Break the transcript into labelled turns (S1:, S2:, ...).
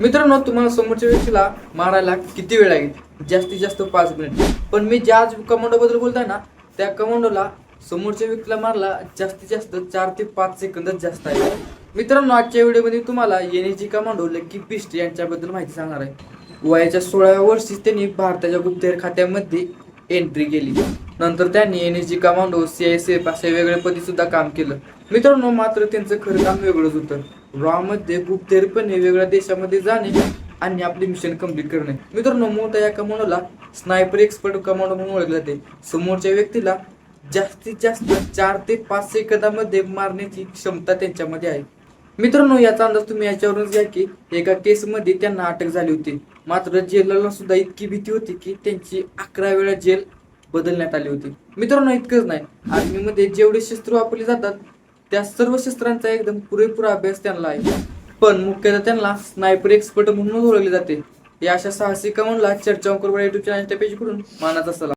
S1: मित्रांनो तुम्हाला समोरच्या व्यक्तीला मारायला किती वेळ लागेल? जास्तीत जास्त पाच मिनिट. पण मी ज्या कमांडोबद्दल बोलताय ना त्या कमांडोला समोरच्या व्यक्तीला मारला जास्तीत जास्त चार ते पाच सेकंदच जास्त आहे. मित्रांनो आजच्या व्हिडिओमध्ये तुम्हाला एनएजी कमांडो लक्की पिस्ट यांच्याबद्दल माहिती सांगणार आहे. वयाच्या सोळाव्या वर्षी त्यांनी भारताच्या गुप्तहेर खात्यामध्ये एंट्री केली. नंतर त्यांनी N G commando C I C F अशा वेगळ्या पदी सुद्धा काम केलं. मित्रांनो मात्र त्यांचं खरं काम वेगळंच होतं. रॉमध्ये गुप्तहेरपणे वेगळ्या देशामध्ये जाणे आणि आपले मिशन कंप्लीट करणे. मित्रांनो मोठ्या या कमांडोला स्नायपर एक्सपर्ट कमांडो म्हणून ओळखले जाते. समोरच्या व्यक्तीला जास्तीत जास्त चार ते पाच सेकंदामध्ये मारण्याची क्षमता त्यांच्यामध्ये आहे. मित्रांनो याचा अंदाज तुम्ही याच्यावरूनच घ्या की एका केसमध्ये त्यांना अटक झाली होती. मात्र जेलला सुद्धा इतकी भीती होती की त्यांची अकरा वेळा जेल बदलण्यात आली होती. मित्रांनो इतकंच नाही. आर्मीमध्ये जेवढे शस्त्र वापरले जातात त्या सर्व शस्त्रांचा एकदम पुरेपूर अभ्यास त्यांना आहे. पण मुख्यतः त्यांना स्नायपर एक्सपर्ट म्हणून ओळखले जाते. या अशा साहसी कमनला चर्चा युट्यूब चॅनलच्या पेजकडून मानाचा सलाम.